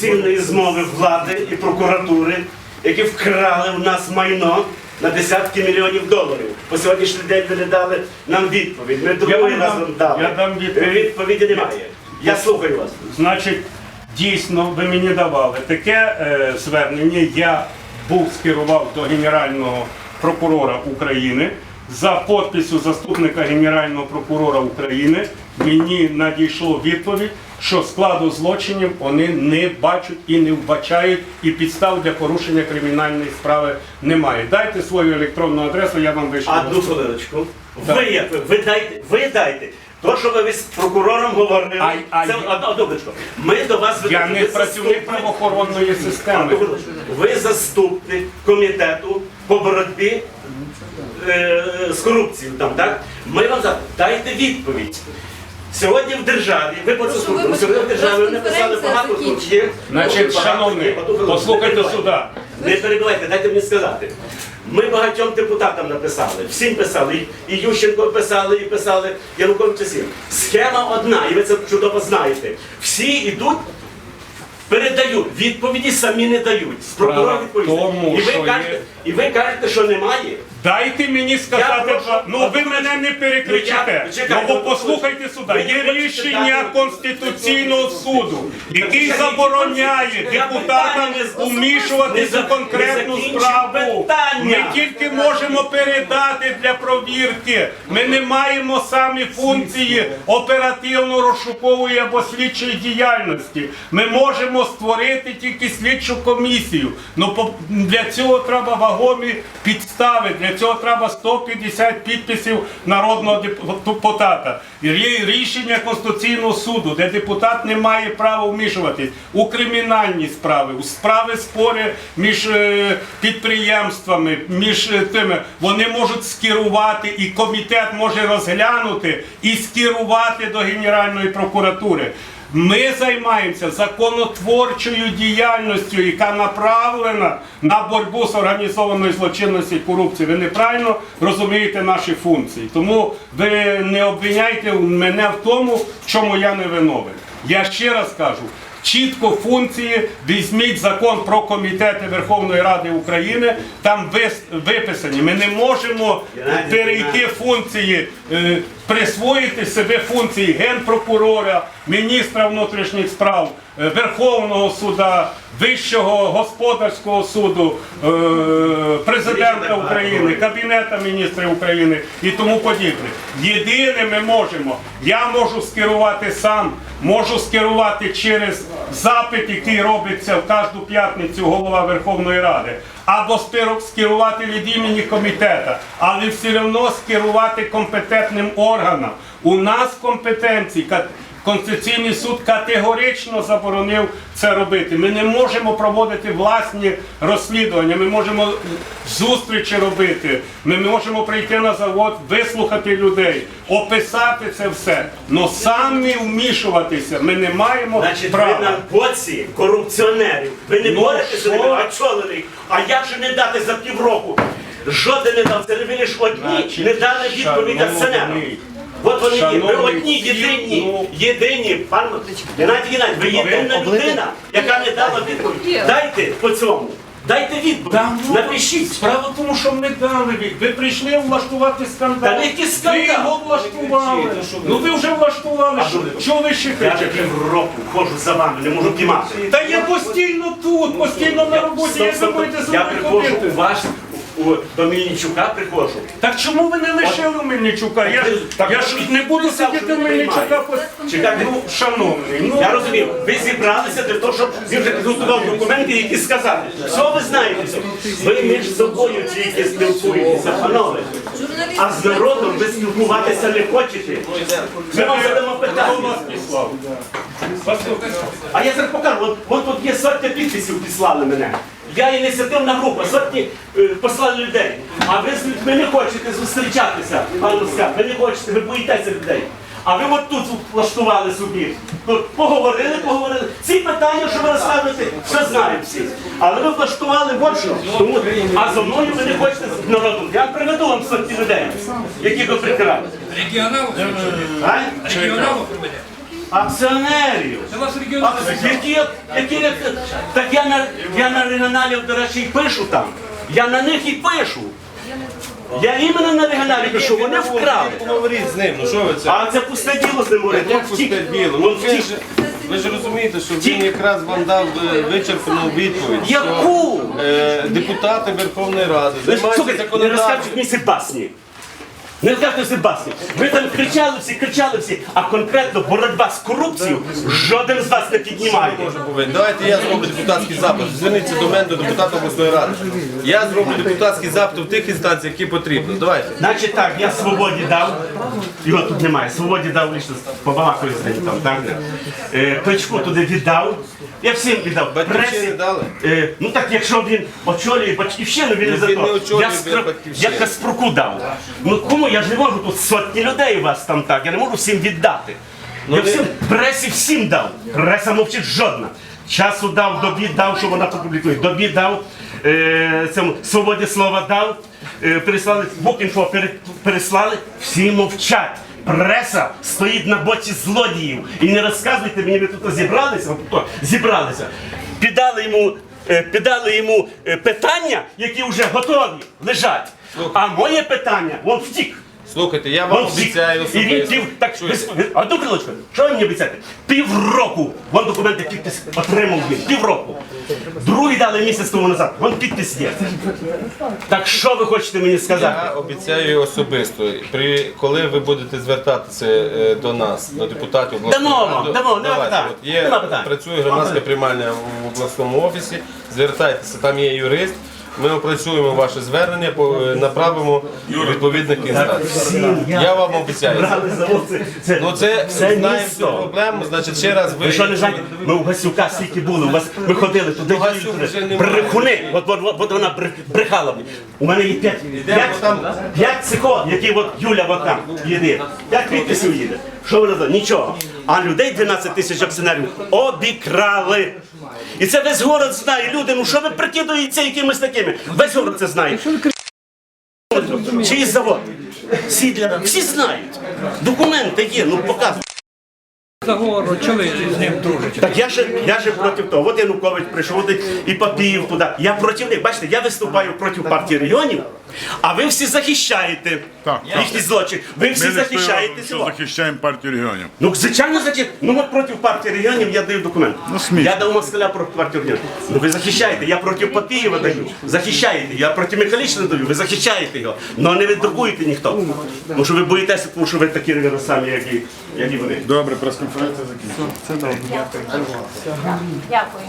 корупційної змови влади і прокуратури, які вкрали в нас майно на десятки мільйонів доларів. По сьогоднішній день ви не дали нам відповідь. Ми другий раз вам дали. я дам відповідь. Відповіді немає. Я слухаю вас. Значить, дійсно, ви мені давали таке е, звернення. Я був скерував до Генерального прокурора України за підписю заступника Генерального прокурора України. Мені надійшло відповідь, що складу злочинів вони не бачать і не вбачають, і підстав для порушення кримінальної справи немає. Дайте свою електронну адресу, я вам вишлю. Одну хвилиночку. Ви як ви? Ви дайте, ви дайте. То, що ви з прокурором говорили, А- а це я- одна. Ми до вас Я не працівник заступник- правоохоронної системи. Одну хвилиночку. Ви заступник комітету по боротьбі е, з корупцією. Там, так? Ми вам за дайте відповідь. Сьогодні в державі, ви по Прошу сьогодні в державі ви написали багато тут є. Значить, хвилинку. послухайте Не сюди. Не перебивайте, дайте мені сказати. Ми багатьом депутатам написали, всім писали, і і Ющенко писали, і писали Янукович всім. Схема одна, і ви це чудово знаєте. Всі йдуть, передають, відповіді самі не дають. Прокурор Справа відповідає. тому, І ви що кажете, є- і ви кажете, що немає. Дайте мені сказати, прошу- що- ну ви мене не перекричите. Ну, я- Ну ну, бо послухайте сюди. Є рішення Конституційного суду, який забороняє депутатам не- в конкретну справу. Ми тільки можемо передати для провірки. Ми не маємо самі функції оперативно-розшукової або слідчої діяльності. Ми можемо створити тільки слідчу комісію. Ну для цього треба вагомі підстави. Для цього треба 150 підписів народного депутата. Рішення Конституційного суду, де депутат не має права вмішуватись у кримінальні справи, у справи спори між е, підприємствами, між е, тими. Вони можуть скерувати, і комітет може розглянути і скерувати до Генеральної прокуратури. Ми займаємося законотворчою діяльністю, яка направлена на боротьбу з організованою злочинністю і корупцією. Ви неправильно розумієте наші функції. Тому ви не обвиняйте мене в тому, в чому я не виновен. Я ще раз кажу. Чітко функції візьміть закон про комітети Верховної Ради України. Там виписані. Ми не можемо перейти функції, е, присвоїти себе функції генпрокурора, міністра внутрішніх справ, Верховного суда, Вищого господарського суду, е, президента України, Кабінета міністрів України і тому подібне. Єдине ми можемо, я можу скерувати сам, можу скерувати через запит, який робиться в кожну п'ятницю голова Верховної Ради або скерувати від імені комітету, але все одно скерувати компетентним органам. У нас компетенції Конституційний суд категорично заборонив це робити. Ми не можемо проводити власні розслідування. Ми можемо зустрічі робити. Ми можемо прийти на завод, вислухати людей, описати це все. Но самі вмішуватися ми не маємо Значить, ви права. на боці корупціонерів. Ви не Ну, боретеся з що? ними, а як же не дати за півроку? Жоден не дав, це не ви лише одні не дали відповідь шановний, акціонерам. От вони є, ви шановний, одні, всі, єдині, ну, єдині, пан Геннадій Геннадій, ви єдина людина, яка не дала відповідь. Дайте по цьому, дайте відповідь, Дамо. напишіть. Справа в тому, що ми дали від. Ви прийшли влаштувати скандал. Та не який скандал? Ви його влаштували. Ну ви вже влаштували. А Що, ви- що ви ще Я вже кричите? півроку ходжу за вами, не можу піймати. Та я постійно тут, постійно на роботі. Як ви будете стоп. Я приходжу ходити? у вас, до Мельничука приходжу. Так чому ви не лишили Мельничука? Я, ж- Так я ж не буду сидіти що Мельничука. по- Чекайте. Ну, шановний, ну Я розумію, ви зібралися для того, щоб він вже підготував документи, які сказали. Все ви знаєте. Ви між собою тільки спілкуєтеся, панове. А з народом ви спілкуватися не хочете. Ми вам задамо питання. А я зараз покажу, от, от тут є сотня підписів післали мене. Я ініціативна група, сотні е, послали людей. А ви з людьми не хочете зустрічатися, пан Руска, ви не хочете, ви боїтеся людей. А ви от тут влаштували собі. Поговорили, поговорили. Ці питання, що ви розказуєте, все знають всі. Але ви влаштували от що. Тому, а зо мною ви не хочете з народом. Я приведу вам сотні людей, які ви прикриваєте. Регіоналу? А? Регіоналу приведе. Акціонерів. А Які, які, так я на, я на регіоналів, до речі, і пишу там. Я на них і пишу. Я іменно на регіоналі пишу, вони вкрали. Поговоріть з ним, ну що ви це? А це пусте діло з ним говорити. Як пусте діло? Ну, ви, ж, ви ж розумієте, що він якраз вам дав е, вичерпну відповідь. що, Яку? е, депутати Верховної Ради займаються слухайте, не законодавством. розкажуть мені басні. Не розкажуть ці. Ви там кричали всі, кричали всі, а конкретно боротьба з корупцією жоден з вас не піднімає. Давайте я зроблю депутатський запит. Зверніться до мене, до депутата обласної ради. Я зроблю депутатський запит в тих інстанціях, які потрібно. Давайте. Значить так, я свободі дав, його тут немає, свободі дав лише побалакаю з ним там, так? Е, Кличку туди віддав, я всім віддав. Батьківщини Пресі. дали? Е, ну так якщо він очолює батьківщину, він не за він то. очолює я, Батьківщину. я Каспруку дав. Ну кому я ж не можу тут сотні людей у вас там так, я не можу всім віддати. я ви- всім, пресі всім дав. Преса мовчить жодна. Часу дав, добі дав, що вона публікує. Добі дав, е, цьому свободі слова дав, е, переслали, Букінфо пере, переслали, всі мовчать. Преса стоїть на боці злодіїв. І не розказуйте мені, ви тут зібралися, от тут зібралися. Піддали йому, е, піддали йому е, питання, які вже готові, лежать. А моє питання, він втік. Слухайте, я вам Вон всі- обіцяю і він особисто. пів, так, Чуєте? ви- ви- одну що ви мені обіцяєте? Півроку, вон документи підпис отримав він, півроку. Другий дали місяць тому назад, вон підпис є. Так що ви хочете мені сказати? Я обіцяю особисто, при коли ви будете звертатися е, до нас, до депутатів обласної Дамо вам, ради, дамо, нема давайте, питань, от є, нема питань. працює громадська приймальня в обласному офісі. Звертайтеся, там є юрист. Ми опрацюємо ваше звернення, е, направимо відповідних інстанцій. Я вам обіцяю. Ну це знаємо цю проблему. Значить, ще раз ви Ви що знаєте, ми у Гасюка скільки були, у вас ми ходили туди, брехуни, от, от, вона бре- брехала мені. У мене є п'ять, п'ять, там. п'ять цикот, які от Юля от там їде, п'ять підписів їде. Що вона знає? Нічого. А людей 12 тисяч акціонерів обікрали. І це весь город знає. Люди, ну що ви прикидуєтеся якимись такими? Весь город це знає. Чиїсь завод? Всі, для... Всі знають. Документи є, ну показують. Заговору, ви з ним дружите? Так я ж я же проти того. От Янукович прийшов і Папіїв туди. Я проти них. Бачите, я виступаю проти партії регіонів, а ви всі захищаєте Так, їхні злочини. Ви всі Ми захищаєте що захищаємо партію регіонів. Ну, звичайно, захищаєте. Ну, от проти партії регіонів я даю документ. Ну, смішно. я дав москаля проти партії регіонів. Ну, ви захищаєте. Я проти Папієва даю. Захищаєте. Я проти Михайлічна даю. Ви захищаєте його. Ну, не віддрукуєте ніхто. Тому що ви боїтеся, тому що ви такі ревіри самі, як і, як і вони. Добре, прес-конференція закінчена. Дякую.